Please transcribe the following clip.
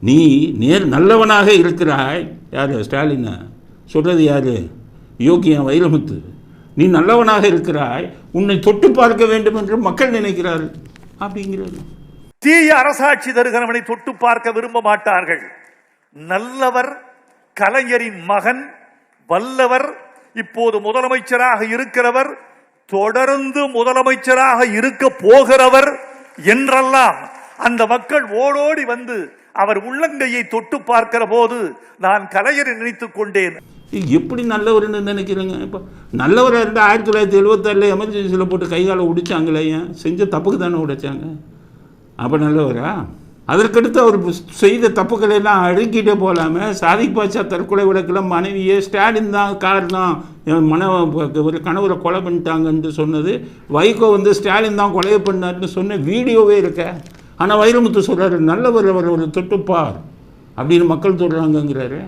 நீ நேர் நல்லவனாக இருக்கிறாய். யார்? ஸ்டாலின்? சொல்கிறது யார்? யோகியன் வைரமுத்து. நீ நல்லவனாக இருக்கிறாய். உன்னை தொட்டு பார்க்க வேண்டும் என்று மக்கள் நினைக்கிறார்கள். அப்படிங்கிறது தீய அரசாட்சி தருகிறவனை தொட்டு பார்க்க விரும்ப மாட்டார்கள். நல்லவர் கலைஞரின் மகன் வல்லவர் இப்போது முதலமைச்சராக இருக்கிறவர் தொடர்ந்து முதலமைச்சராக இருக்க போகிறவர் என்றெல்லாம் அந்த மக்கள் ஓடோடி வந்து அவர் உள்ளங்கையை தொட்டு பார்க்கிற போது நான் கலைஞரை நினைத்துக் கொண்டேன். எப்படி நல்லவர்னு நினைக்கிறேங்க? இப்போ நல்லவராக இருந்தால் ஆயிரத்தி தொள்ளாயிரத்தி எழுபத்தாறில் எமர்ஜென்சியில் போட்டு கைகாலை உடிச்சாங்களே ஏன்? செஞ்ச தப்புக்கு தானே உடைச்சாங்க? அப்போ நல்லவரா? அதற்கடுத்து அவர் செய்த தப்புக்களை எல்லாம் அடுக்கிட்டே போகலாம சாதிக் பாட்சா தற்கொலை வழக்கில் மனைவியே ஸ்டாலின் தான் காரணம். என் மன ஒரு கணவரை கொலை பண்ணிட்டாங்கன்னு சொன்னது. வைகோ வந்து ஸ்டாலின் தான் கொலை பண்ணாருன்னு சொன்ன வீடியோவே இருக்க. ஆனால் வைரமுத்து சொல்கிறாரு நல்லவர் அவர் ஒரு தொட்டுப்பார் அப்படின்னு மக்கள் சொல்கிறாங்கங்கிறாரு